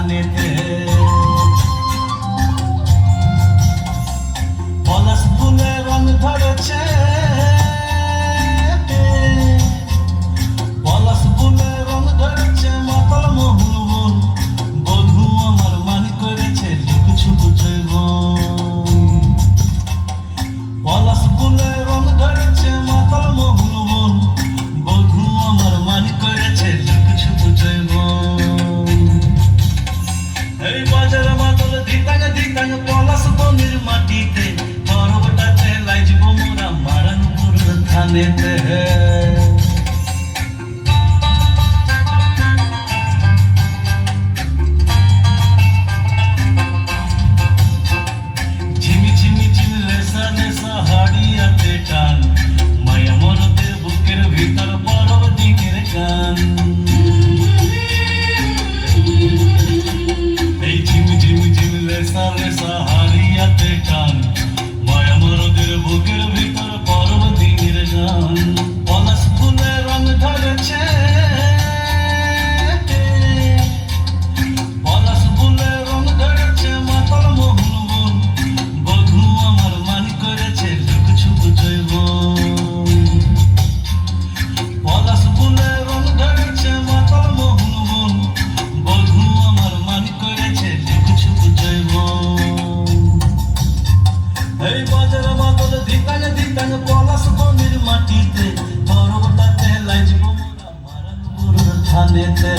planeta. ওই বাজার মাতল ধিকাঙ্গ ধিকাঙ্গ পলাশ বনির মাটিতে। পরবটাতে লাইজব মোরা মারান পুর থানেতে। দুনিয়াতে টান মায়া মরদের বুকের ভিতর পরম দিনের গান। সমাজের বদল দিকান দিকান পলাশ বনির মাটিতে পর্বতাতে লাইজব মারান গুরুর থানেতে।